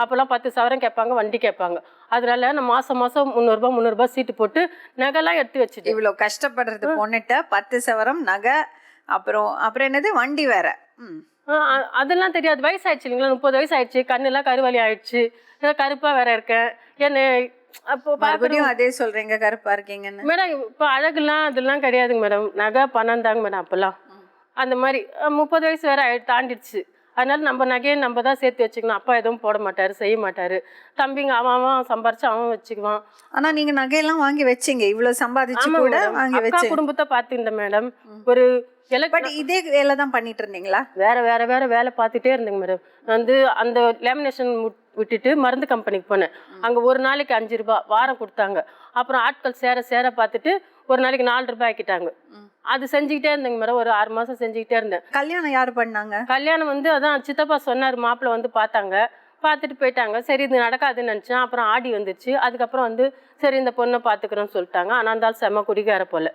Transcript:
அப்போல்லாம் பத்து சவரம் கேட்பாங்க வண்டி கேட்பாங்க. அதனால நான் மாதம் மாதம் முந்நூறுரூபா முந்நூறுரூபா சீட்டு போட்டு நகைலாம் எடுத்து வச்சுட்டு இவ்வளோ கஷ்டப்படுறது பொண்ணுட்ட பத்து சவரம் நகை அப்புறம் அப்புறம் என்னது வண்டி வேற. அதெல்லாம் தெரியாது. வயசு ஆயிடுச்சு இல்லைங்களா? முப்பது வயசு ஆயிடுச்சு கண்ணெல்லாம் கருவலி ஆயிடுச்சு. கருப்பாக வேற இருக்கேன். என்ன அப்போ மறுபடியும் அதே சொல்றீங்க கருப்பா இருக்கீங்கன்னு. மேடம் இப்போ அழகுலாம் அதெல்லாம் கிடையாதுங்க மேடம். நகை பணம் தாங்க மேடம் அப்போல்லாம் அந்த மாதிரி முப்பது வயசு வேற தாண்டிடுச்சு. அதனால நம்ம நகையை நம்ம தான் சேர்த்து வச்சுக்கணும். அப்பா எதுவும் போட மாட்டாரு செய்ய மாட்டாரு. தம்பிங்க அவன் அவன் சம்பாரிச்சு அவன் வச்சுக்குவான். ஆனா நீங்க நகையெல்லாம் வாங்கி வச்சீங்க. இவ்வளவு சம்பாதிச்சு கூட வாங்கி வச்சு. குடும்பத்தை பார்த்துருந்தேன் மேடம். ஒரு பட் இதே வேலை தான் பண்ணிட்டு இருந்தீங்களா? வேற வேற வேற வேலை பார்த்துட்டே இருந்தேங்க மேடம். வந்து அந்த லேமினேஷன் விட்டுட்டு மருந்து கம்பெனிக்கு போனேன். அங்கே ஒரு நாளைக்கு அஞ்சு ரூபாய் வாரம் கொடுத்தாங்க. அப்புறம் ஆட்கள் சேர சேர பார்த்துட்டு ஒரு நாளைக்கு நாலு ரூபாய் ஆக்கிட்டாங்க. அது செஞ்சுக்கிட்டே இருந்தேங்க மேடம். ஒரு ஆறு மாதம் செஞ்சுக்கிட்டே இருந்தேன். கல்யாணம் யாரு பண்ணாங்க? கல்யாணம் வந்து அதான் சித்தப்பா சொன்னார் மாப்பிள்ளை வந்து பார்த்தாங்க. பார்த்துட்டு போயிட்டாங்க. சரி இது நடக்காதுன்னு நினச்சேன். அப்புறம் ஆடி வந்துச்சு அதுக்கப்புறம் வந்து சரி இந்த பொண்ணை பார்த்துக்கிறோன்னு சொல்லிட்டாங்க. ஆனால் இருந்தாலும் செம்ம குடிகார போல.